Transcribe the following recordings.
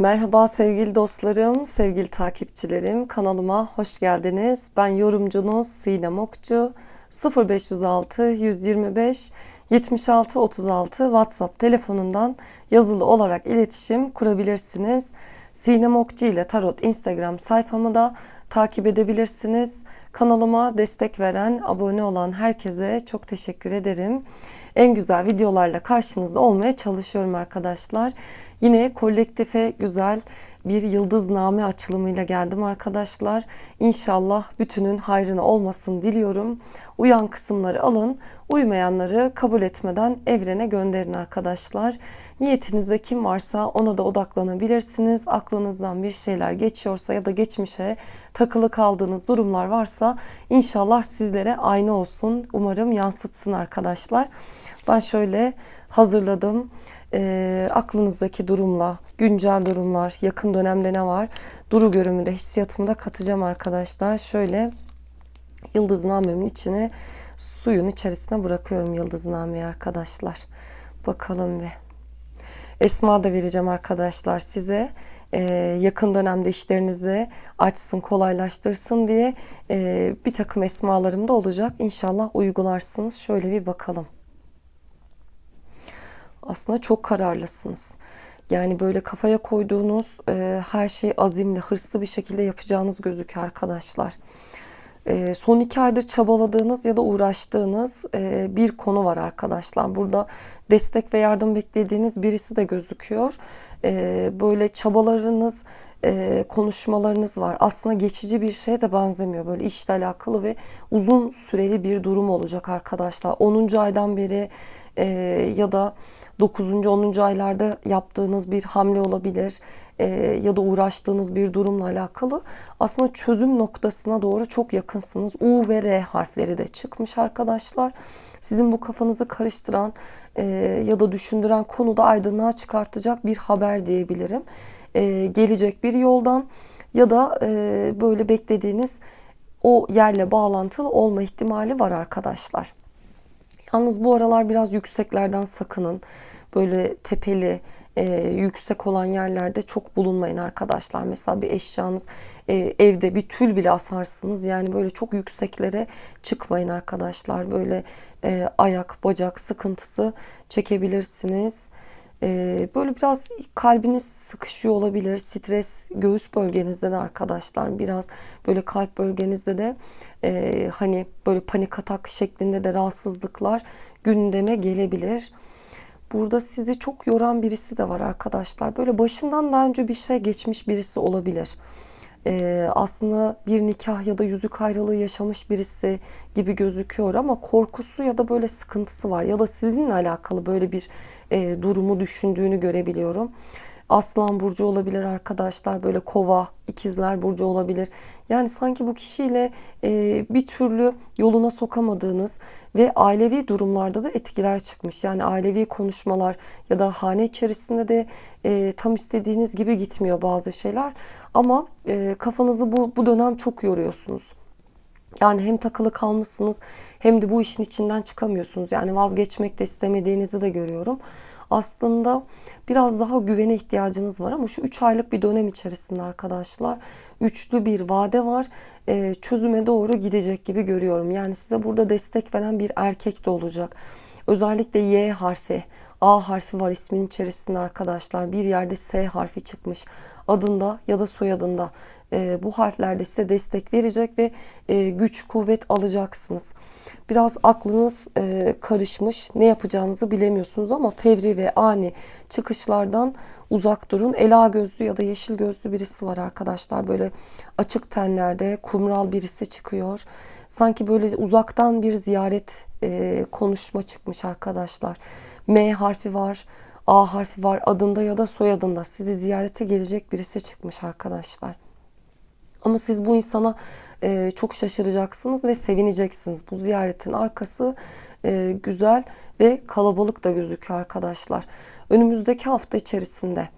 Merhaba sevgili dostlarım, sevgili takipçilerim. Kanalıma hoş geldiniz. Ben yorumcunuz Sinem Okçu. 0506 125 76 36 WhatsApp telefonundan yazılı olarak iletişim kurabilirsiniz. Sinem Okçu ile Tarot Instagram sayfamı da takip edebilirsiniz. Kanalıma destek veren, abone olan herkese çok teşekkür ederim. En güzel videolarla karşınızda olmaya çalışıyorum arkadaşlar. Yine kolektife güzel bir yıldızname açılımıyla geldim arkadaşlar. İnşallah bütünün hayrına olmasın diliyorum. Uyan kısımları alın, uymayanları kabul etmeden evrene gönderin arkadaşlar. Niyetinizde kim varsa ona da odaklanabilirsiniz. Aklınızdan bir şeyler geçiyorsa ya da geçmişe takılı kaldığınız durumlar varsa inşallah sizlere aynı olsun. Umarım yansıtsın arkadaşlar. Ben şöyle hazırladım e, aklınızdaki durumla, güncel durumlar, yakın dönemde ne var, duru görümünde, hissiyatımda katacağım arkadaşlar. Şöyle yıldıznamemin içine suyun içerisine bırakıyorum yıldıznameyi arkadaşlar. Bakalım bir. Esma da vereceğim arkadaşlar size. Ee, yakın dönemde işlerinizi açsın, kolaylaştırsın diye e, bir takım esmalarım da olacak. İnşallah uygularsınız. Şöyle bir bakalım aslında çok kararlısınız. Yani böyle kafaya koyduğunuz e, her şeyi azimli, hırslı bir şekilde yapacağınız gözüküyor arkadaşlar. E, son iki aydır çabaladığınız ya da uğraştığınız e, bir konu var arkadaşlar. Burada destek ve yardım beklediğiniz birisi de gözüküyor. E, böyle çabalarınız, e, konuşmalarınız var. Aslında geçici bir şeye de benzemiyor. Böyle işle alakalı ve uzun süreli bir durum olacak arkadaşlar. 10. aydan beri e, ya da 9. 10. aylarda yaptığınız bir hamle olabilir e, ya da uğraştığınız bir durumla alakalı aslında çözüm noktasına doğru çok yakınsınız. U ve R harfleri de çıkmış arkadaşlar. Sizin bu kafanızı karıştıran e, ya da düşündüren konuda aydınlığa çıkartacak bir haber diyebilirim. E, gelecek bir yoldan ya da e, böyle beklediğiniz o yerle bağlantılı olma ihtimali var arkadaşlar. Yalnız bu aralar biraz yükseklerden sakının. Böyle tepeli, e, yüksek olan yerlerde çok bulunmayın arkadaşlar. Mesela bir eşyanız e, evde bir tül bile asarsınız. Yani böyle çok yükseklere çıkmayın arkadaşlar. Böyle e, ayak, bacak sıkıntısı çekebilirsiniz. Ee, böyle biraz kalbiniz sıkışıyor olabilir. Stres göğüs bölgenizde de arkadaşlar biraz böyle kalp bölgenizde de e, hani böyle panik atak şeklinde de rahatsızlıklar gündeme gelebilir. Burada sizi çok yoran birisi de var arkadaşlar. Böyle başından daha önce bir şey geçmiş birisi olabilir e, aslında bir nikah ya da yüzük ayrılığı yaşamış birisi gibi gözüküyor ama korkusu ya da böyle sıkıntısı var ya da sizinle alakalı böyle bir e, durumu düşündüğünü görebiliyorum. Aslan burcu olabilir arkadaşlar. Böyle kova, ikizler burcu olabilir. Yani sanki bu kişiyle e, bir türlü yoluna sokamadığınız ve ailevi durumlarda da etkiler çıkmış. Yani ailevi konuşmalar ya da hane içerisinde de e, tam istediğiniz gibi gitmiyor bazı şeyler. Ama e, kafanızı bu, bu dönem çok yoruyorsunuz. Yani hem takılı kalmışsınız hem de bu işin içinden çıkamıyorsunuz. Yani vazgeçmek de istemediğinizi de görüyorum aslında biraz daha güvene ihtiyacınız var ama şu 3 aylık bir dönem içerisinde arkadaşlar üçlü bir vade var. E, çözüme doğru gidecek gibi görüyorum. Yani size burada destek veren bir erkek de olacak. Özellikle Y harfi, A harfi var ismin içerisinde arkadaşlar. Bir yerde S harfi çıkmış. Adında ya da soyadında e, bu harflerde size destek verecek ve e, güç, kuvvet alacaksınız. Biraz aklınız e, karışmış, ne yapacağınızı bilemiyorsunuz ama fevri ve ani çıkışlardan uzak durun. Ela gözlü ya da yeşil gözlü birisi var arkadaşlar. Böyle açık tenlerde kumral birisi çıkıyor. Sanki böyle uzaktan bir ziyaret e, konuşma çıkmış arkadaşlar. M harfi var. A harfi var adında ya da soyadında sizi ziyarete gelecek birisi çıkmış arkadaşlar. Ama siz bu insana e, çok şaşıracaksınız ve sevineceksiniz. Bu ziyaretin arkası e, güzel ve kalabalık da gözüküyor arkadaşlar. Önümüzdeki hafta içerisinde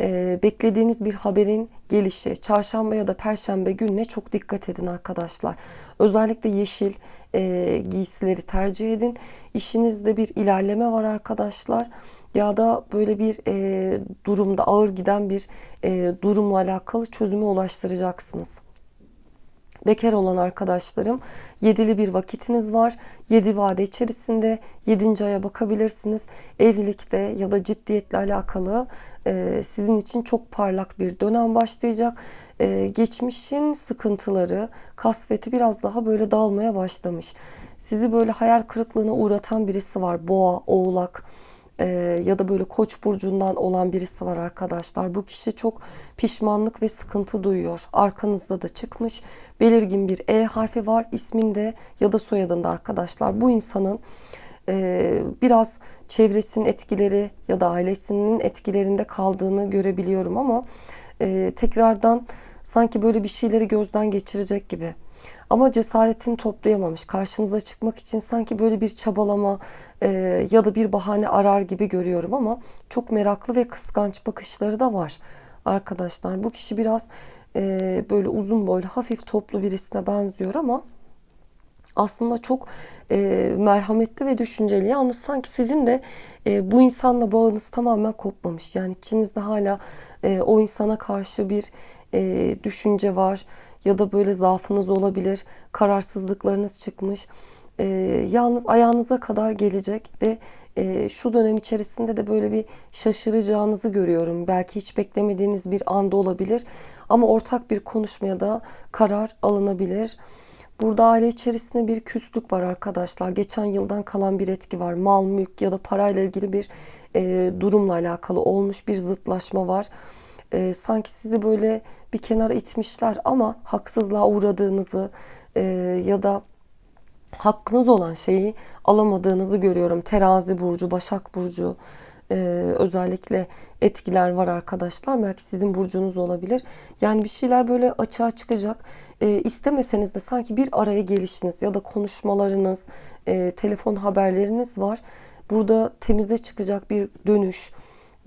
e, beklediğiniz bir haberin gelişi çarşamba ya da perşembe gününe çok dikkat edin arkadaşlar. Özellikle yeşil e, giysileri tercih edin. İşinizde bir ilerleme var arkadaşlar ya da böyle bir e, durumda ağır giden bir e, durumla alakalı çözüme ulaştıracaksınız. Bekar olan arkadaşlarım yedili bir vakitiniz var. Yedi vade içerisinde yedinci aya bakabilirsiniz. Evlilikte ya da ciddiyetle alakalı e, sizin için çok parlak bir dönem başlayacak. E, geçmişin sıkıntıları, kasveti biraz daha böyle dağılmaya başlamış. Sizi böyle hayal kırıklığına uğratan birisi var. Boğa, oğlak e, ya da böyle koç burcundan olan birisi var arkadaşlar. Bu kişi çok pişmanlık ve sıkıntı duyuyor. Arkanızda da çıkmış. Belirgin bir E harfi var isminde ya da soyadında arkadaşlar. Bu insanın e, biraz çevresinin etkileri ya da ailesinin etkilerinde kaldığını görebiliyorum ama e, tekrardan sanki böyle bir şeyleri gözden geçirecek gibi. Ama cesaretini toplayamamış. Karşınıza çıkmak için sanki böyle bir çabalama e, ya da bir bahane arar gibi görüyorum ama çok meraklı ve kıskanç bakışları da var arkadaşlar. Bu kişi biraz e, böyle uzun boylu, hafif toplu birisine benziyor ama aslında çok e, merhametli ve düşünceli. Yalnız sanki sizin de e, bu insanla bağınız tamamen kopmamış. Yani içinizde hala e, o insana karşı bir e, düşünce var ya da böyle zaafınız olabilir, kararsızlıklarınız çıkmış. E, yalnız ayağınıza kadar gelecek ve e, şu dönem içerisinde de böyle bir şaşıracağınızı görüyorum. Belki hiç beklemediğiniz bir anda olabilir ama ortak bir konuşmaya da karar alınabilir. Burada aile içerisinde bir küslük var arkadaşlar. Geçen yıldan kalan bir etki var. Mal, mülk ya da parayla ilgili bir e, durumla alakalı olmuş bir zıtlaşma var. E, sanki sizi böyle bir kenara itmişler ama haksızlığa uğradığınızı e, ya da hakkınız olan şeyi alamadığınızı görüyorum. Terazi burcu, Başak burcu e, özellikle etkiler var arkadaşlar. Belki sizin burcunuz olabilir. Yani bir şeyler böyle açığa çıkacak. E, istemeseniz de sanki bir araya gelişiniz ya da konuşmalarınız, e, telefon haberleriniz var. Burada temize çıkacak bir dönüş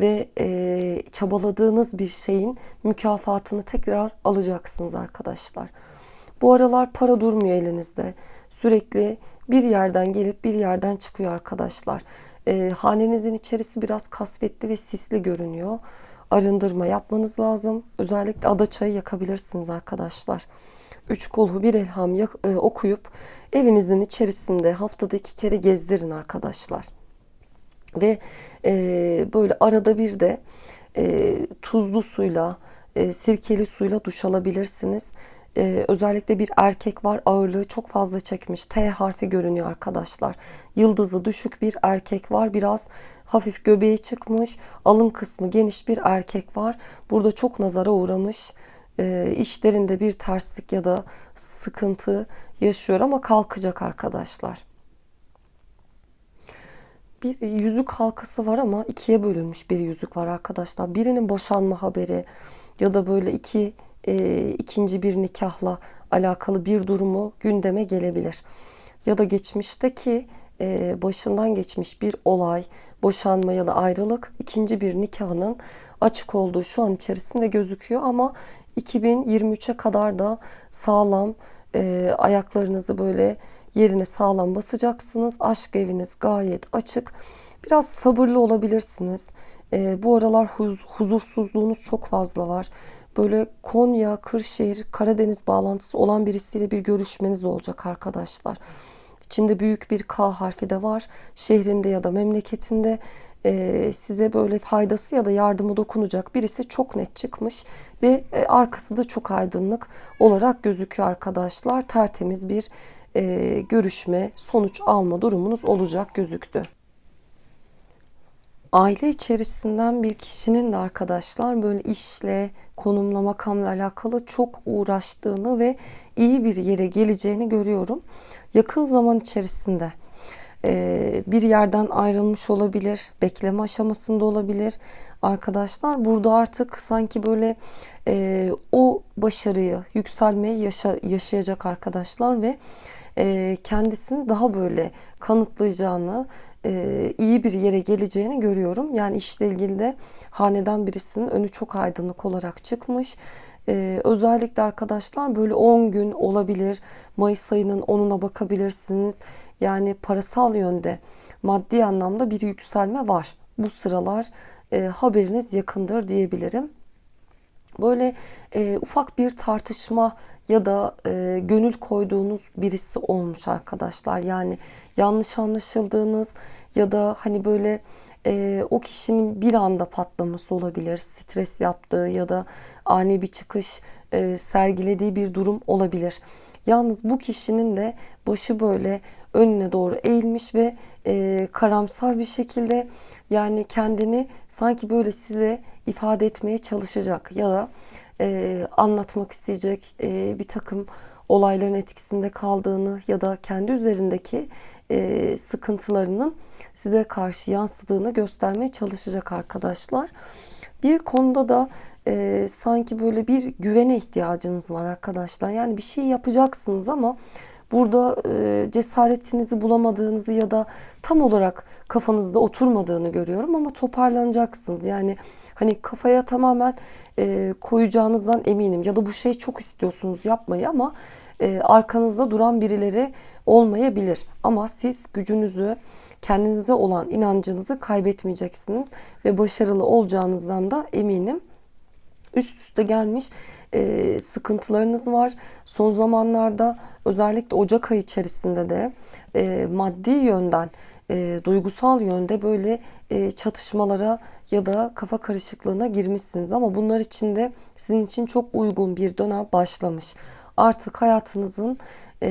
ve e, çabaladığınız bir şeyin mükafatını tekrar alacaksınız arkadaşlar. Bu aralar para durmuyor elinizde. Sürekli bir yerden gelip bir yerden çıkıyor arkadaşlar. E, hanenizin içerisi biraz kasvetli ve sisli görünüyor. Arındırma yapmanız lazım. Özellikle ada çayı yakabilirsiniz arkadaşlar. Üç kulhu bir elham yak, e, okuyup evinizin içerisinde haftada iki kere gezdirin arkadaşlar. Ve e, böyle arada bir de e, tuzlu suyla, e, sirkeli suyla duş alabilirsiniz. Ee, özellikle bir erkek var ağırlığı çok fazla çekmiş. T harfi görünüyor arkadaşlar. Yıldızı düşük bir erkek var. Biraz hafif göbeği çıkmış. Alın kısmı geniş bir erkek var. Burada çok nazara uğramış. Ee, işlerinde bir terslik ya da sıkıntı yaşıyor ama kalkacak arkadaşlar. Bir yüzük halkası var ama ikiye bölünmüş bir yüzük var arkadaşlar. Birinin boşanma haberi ya da böyle iki e, ikinci bir nikahla alakalı bir durumu gündeme gelebilir. Ya da geçmişteki e, başından geçmiş bir olay, boşanma ya da ayrılık ikinci bir nikahının açık olduğu şu an içerisinde gözüküyor ama 2023'e kadar da sağlam e, ayaklarınızı böyle yerine sağlam basacaksınız. Aşk eviniz gayet açık. Biraz sabırlı olabilirsiniz. E, bu aralar huz, huzursuzluğunuz çok fazla var böyle Konya, Kırşehir, Karadeniz bağlantısı olan birisiyle bir görüşmeniz olacak arkadaşlar. İçinde büyük bir K harfi de var. Şehrinde ya da memleketinde e, size böyle faydası ya da yardımı dokunacak birisi çok net çıkmış ve e, arkası da çok aydınlık olarak gözüküyor arkadaşlar. Tertemiz bir e, görüşme, sonuç alma durumunuz olacak gözüktü aile içerisinden bir kişinin de arkadaşlar böyle işle, konumla, makamla alakalı çok uğraştığını ve iyi bir yere geleceğini görüyorum. Yakın zaman içerisinde bir yerden ayrılmış olabilir, bekleme aşamasında olabilir arkadaşlar. Burada artık sanki böyle e, o başarıyı, yükselmeyi yaşa, yaşayacak arkadaşlar ve e, kendisini daha böyle kanıtlayacağını, e, iyi bir yere geleceğini görüyorum. Yani işle ilgili de haneden birisinin önü çok aydınlık olarak çıkmış. Ee, özellikle arkadaşlar böyle 10 gün olabilir. Mayıs ayının 10'una bakabilirsiniz. Yani parasal yönde maddi anlamda bir yükselme var. Bu sıralar e, haberiniz yakındır diyebilirim. Böyle e, ufak bir tartışma ya da e, gönül koyduğunuz birisi olmuş arkadaşlar. Yani yanlış anlaşıldığınız ya da hani böyle e, o kişinin bir anda patlaması olabilir. Stres yaptığı ya da ani bir çıkış e, sergilediği bir durum olabilir. Yalnız bu kişinin de başı böyle önüne doğru eğilmiş ve e, karamsar bir şekilde yani kendini sanki böyle size ifade etmeye çalışacak ya da e, anlatmak isteyecek e, bir takım olayların etkisinde kaldığını ya da kendi üzerindeki e, sıkıntılarının size karşı yansıdığını göstermeye çalışacak arkadaşlar. Bir konuda da e, sanki böyle bir güvene ihtiyacınız var arkadaşlar. Yani bir şey yapacaksınız ama burada e, cesaretinizi bulamadığınızı ya da tam olarak kafanızda oturmadığını görüyorum ama toparlanacaksınız. Yani hani kafaya tamamen e, koyacağınızdan eminim ya da bu şeyi çok istiyorsunuz yapmayı ama e, arkanızda duran birileri olmayabilir. Ama siz gücünüzü, kendinize olan inancınızı kaybetmeyeceksiniz ve başarılı olacağınızdan da eminim üst üste gelmiş e, sıkıntılarınız var. Son zamanlarda özellikle Ocak ayı içerisinde de e, maddi yönden e, duygusal yönde böyle e, çatışmalara ya da kafa karışıklığına girmişsiniz ama bunlar için de sizin için çok uygun bir dönem başlamış. Artık hayatınızın e,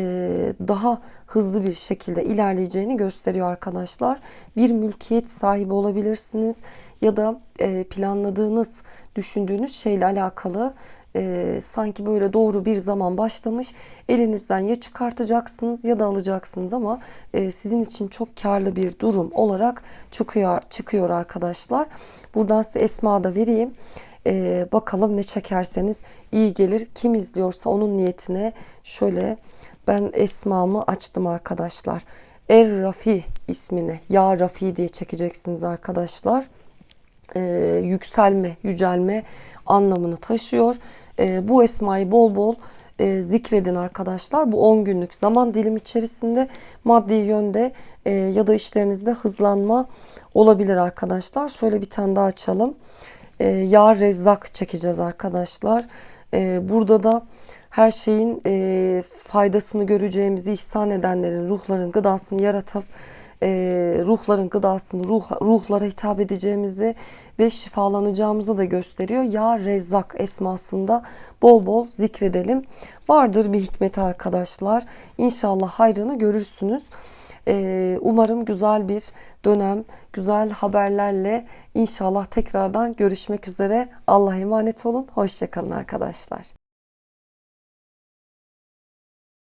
daha hızlı bir şekilde ilerleyeceğini gösteriyor arkadaşlar. Bir mülkiyet sahibi olabilirsiniz ya da e, planladığınız, düşündüğünüz şeyle alakalı e, sanki böyle doğru bir zaman başlamış. Elinizden ya çıkartacaksınız ya da alacaksınız ama sizin için çok karlı bir durum olarak çıkıyor çıkıyor arkadaşlar. Buradan size esma da vereyim. E, bakalım ne çekerseniz iyi gelir. Kim izliyorsa onun niyetine şöyle ben esmamı açtım arkadaşlar. Er Rafi ismini Ya Rafi diye çekeceksiniz arkadaşlar. Ee, yükselme, yücelme anlamını taşıyor. Ee, bu esmayı bol bol e, zikredin arkadaşlar. Bu 10 günlük zaman dilim içerisinde maddi yönde e, ya da işlerinizde hızlanma olabilir arkadaşlar. Şöyle bir tane daha açalım. E, ya Rezzak çekeceğiz arkadaşlar. E, burada da her şeyin e, faydasını göreceğimizi ihsan edenlerin ruhların gıdasını yaratıp e, ruhların gıdasını ruh, ruhlara hitap edeceğimizi ve şifalanacağımızı da gösteriyor. Ya Rezzak esmasında bol bol zikredelim. Vardır bir hikmet arkadaşlar. İnşallah hayrını görürsünüz. Ee, umarım güzel bir dönem, güzel haberlerle inşallah tekrardan görüşmek üzere. Allah'a emanet olun. Hoşçakalın arkadaşlar.